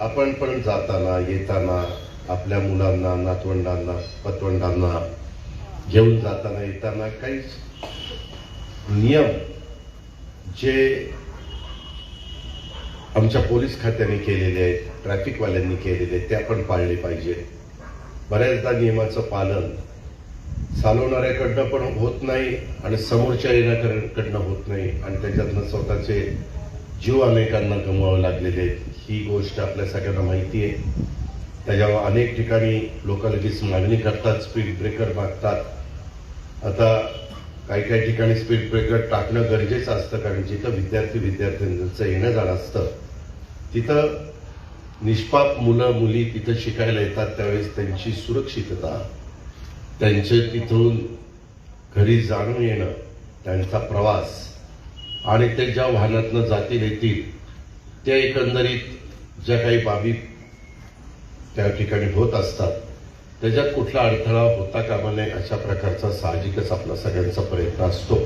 आपण पण जाताना येताना आपल्या मुलांना नातवंडांना पतवंडांना घेऊन जाताना येताना काहीच नियम जे आमच्या पोलीस खात्याने केलेले आहेत ट्रॅफिकवाल्यांनी केलेले आहेत ते आपण पाळले पाहिजे. बऱ्याचदा नियमाचं पालन चालवणाऱ्याकडनं पण होत नाही आणि समोरच्या येण्याकडनं होत नाही आणि त्याच्यातनं स्वतःचे जीव अनेकांना गमवावे लागलेले आहेत ही गोष्ट आपल्या सगळ्यांना माहिती आहे. त्याच्यावर अनेक ठिकाणी लोक लगेच मागणी करतात स्पीड ब्रेकर मागतात. आता काही काही ठिकाणी स्पीड ब्रेकर टाकणं गरजेचं असतं कारण जिथं विद्यार्थी विद्यार्थ्यांचं येणं जाणं असतं तिथं निष्पाप मुलं मुली तिथं शिकायला येतात त्यावेळेस त्यांची सुरक्षितता त्यांचे तिथून घरी जाणून येणं त्यांचा प्रवास आणि ते ज्या वाहनातनं जातील येतील त्या एकंदरीत ज्या काही बाबी त्या ठिकाणी होत असतात त्याच्यात कुठला अडथळा होता कामा नये अशा प्रकारचा साहजिकच आपला सगळ्यांचा प्रयत्न असतो.